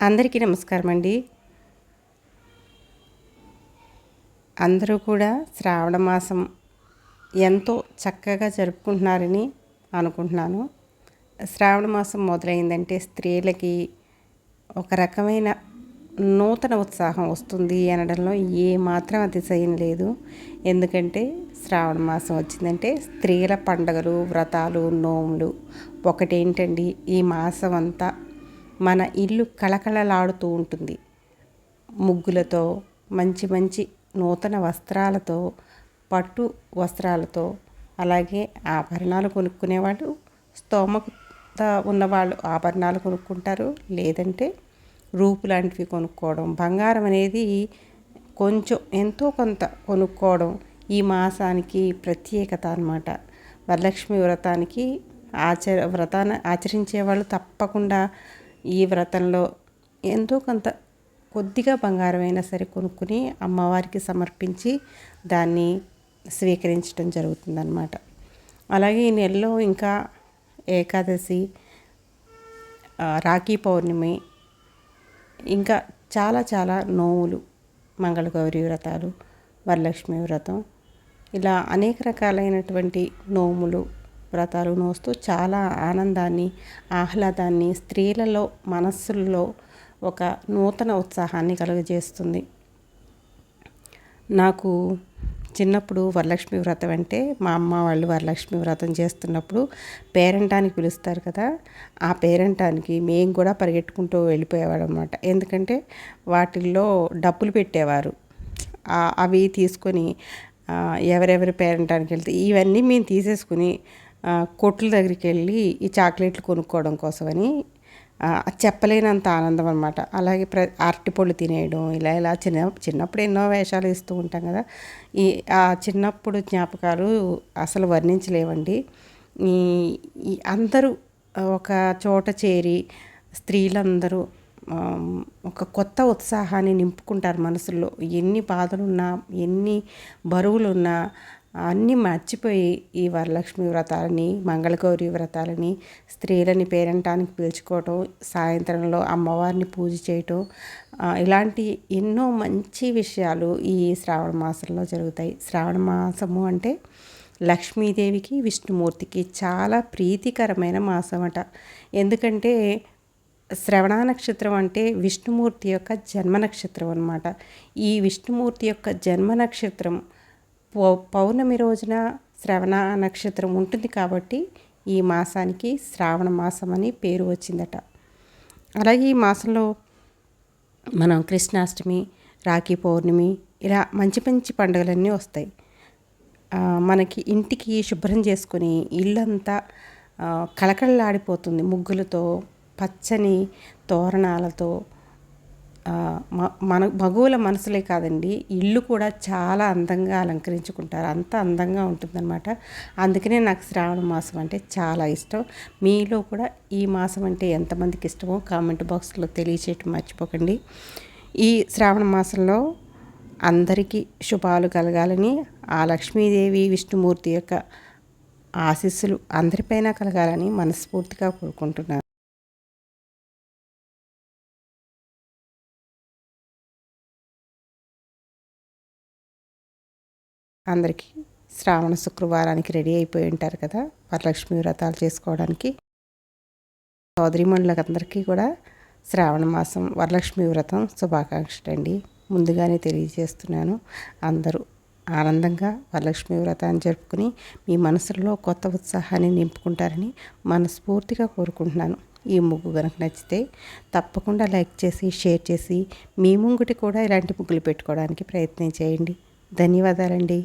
అందరికీ నమస్కారం అండి అందరూ కూడా శ్రావణ మాసం ఎంతో చక్కగా జరుపుకుంటున్నారని అనుకుంటున్నాను. శ్రావణ మాసం మొదలైందంటే స్త్రీలకి ఒక రకమైన నూతన ఉత్సాహం వస్తుంది అనడంలో ఏ మాత్రం అతిశయం లేదు. ఎందుకంటే శ్రావణ మాసం వచ్చిందంటే స్త్రీల పండగలు వ్రతాలు నోములు. ఒకటేంటండి ఈ మాసం అంతా మన ఇల్లు కళకళలాడుతూ ఉంటుంది. ముగ్గులతో మంచి మంచి నూతన వస్త్రాలతో పట్టు వస్త్రాలతో అలాగే ఆభరణాలు కొనుక్కునేవాళ్ళు స్తోమత ఉన్నవాళ్ళు ఆభరణాలు కొనుక్కుంటారు. లేదంటే రూపు లాంటివి కొనుక్కోవడం బంగారం అనేది కొంచెం ఎంతో కొంత కొనుక్కోవడం ఈ మాసానికి ప్రత్యేకత అనమాట వరలక్ష్మి వ్రతానికి ఆచర వ్రతాన్ని ఆచరించే వాళ్ళు తప్పకుండా ఈ వ్రతంలో ఎంతో కొంత కొద్దిగా బంగారం అయినా సరే కొనుక్కుని అమ్మవారికి సమర్పించి దాన్ని స్వీకరించడం జరుగుతుందన్నమాట. అలాగే ఈ నెలలో ఇంకా ఏకాదశి రాఖీ పౌర్ణమి ఇంకా చాలా చాలా నోవులు మంగళగౌరి వ్రతాలు వరలక్ష్మి వ్రతం ఇలా అనేక రకాలైనటువంటి నోములు వ్రతాలు నోస్తూ చాలా ఆనందాన్ని ఆహ్లాదాన్ని స్త్రీలలో మనస్సుల్లో ఒక నూతన ఉత్సాహాన్ని కలుగజేస్తుంది. నాకు చిన్నప్పుడు వరలక్ష్మి వ్రతం అంటే మా అమ్మ వాళ్ళు వరలక్ష్మి వ్రతం చేస్తున్నప్పుడు పేరంటానికి పిలుస్తారు కదా ఆ పేరంటానికి మేము కూడా పరిగెట్టుకుంటూ వెళ్ళిపోయేవాడనమాట ఎందుకంటే వాటిల్లో డబ్బులు పెట్టేవారు. అవి తీసుకొని ఎవరెవరి పేరంటానికి వెళ్తే ఇవన్నీ మేము తీసేసుకుని కొట్ల దగ్గరికి వెళ్ళి ఈ చాక్లెట్లు కొనుక్కోవడం కోసమని చెప్పలేనంత ఆనందం అనమాట అలాగే ప్ర అరటిపళ్ళు తినేయడం ఇలా ఇలా చిన్న చిన్నప్పుడు ఎన్నో వేషాలు ఇస్తూ ఉంటాం కదా. ఈ ఆ చిన్నప్పుడు జ్ఞాపకాలు అసలు వర్ణించలేవండి. ఈ అందరూ ఒక చోట చేరి స్త్రీలందరూ ఒక కొత్త ఉత్సాహాన్ని నింపుకుంటారు మనసులో ఎన్ని బాధలున్నా ఎన్ని బరువులున్నా అన్నీ మర్చిపోయి ఈ వరలక్ష్మి వ్రతాలని మంగళగౌరి వ్రతాలని స్త్రీలని పేరంటానికి పిలుచుకోవటం సాయంత్రంలో అమ్మవారిని పూజ చేయటం ఇలాంటి ఎన్నో మంచి విషయాలు ఈ శ్రావణ మాసంలో జరుగుతాయి. శ్రావణ మాసము అంటే లక్ష్మీదేవికి విష్ణుమూర్తికి చాలా ప్రీతికరమైన మాసం అట ఎందుకంటే శ్రవణ నక్షత్రం అంటే విష్ణుమూర్తి యొక్క జన్మ నక్షత్రం అనమాట ఈ విష్ణుమూర్తి యొక్క జన్మ నక్షత్రం పౌర్ణమి రోజున శ్రవణ నక్షత్రం ఉంటుంది కాబట్టి ఈ మాసానికి శ్రావణ మాసం అని పేరు వచ్చిందట. అలాగే ఈ మాసంలో మనం కృష్ణాష్టమి రాఖీ పౌర్ణమి ఇలా మంచి మంచి పండుగలన్నీ వస్తాయి. మనకి ఇంటికి శుభ్రం చేసుకుని ఇల్లంతా కళకళలాడిపోతుంది. ముగ్గులతో పచ్చని తోరణాలతో మన మగువుల మనసులే కాదండి. ఇల్లు కూడా చాలా అందంగా అలంకరించుకుంటారు. అంత అందంగా ఉంటుందన్నమాట. అందుకనే నాకు శ్రావణ మాసం అంటే చాలా ఇష్టం. మీలో కూడా ఈ మాసం అంటే ఎంతమందికి ఇష్టమో కామెంట్ బాక్స్లో తెలియచేయటం మర్చిపోకండి. ఈ శ్రావణ మాసంలో అందరికీ శుభాలు కలగాలని ఆ లక్ష్మీదేవి విష్ణుమూర్తి యొక్క ఆశీస్సులు అందరిపైన కలగాలని మనస్ఫూర్తిగా కోరుకుంటున్నాను. అందరికీ శ్రావణ శుక్రవారానికి రెడీ అయిపోయి ఉంటారు కదా వరలక్ష్మి వ్రతాలు చేసుకోవడానికి. సోదరిమణులకు అందరికీ కూడా శ్రావణ మాసం వరలక్ష్మి వ్రతం శుభాకాంక్షలు అండి ముందుగానే తెలియజేస్తున్నాను అందరూ ఆనందంగా వరలక్ష్మి వ్రతాన్ని జరుపుకుని మీ మనసులో కొత్త ఉత్సాహాన్ని నింపుకుంటారని మనస్ఫూర్తిగా కోరుకుంటున్నాను. ఈ ముగ్గు కనుక నచ్చితే తప్పకుండా లైక్ చేసి షేర్ చేసి మీ ముంగుటి కూడా ఇలాంటి ముగ్గులు పెట్టుకోవడానికి ప్రయత్నం చేయండి. ధన్యవాదాలండి.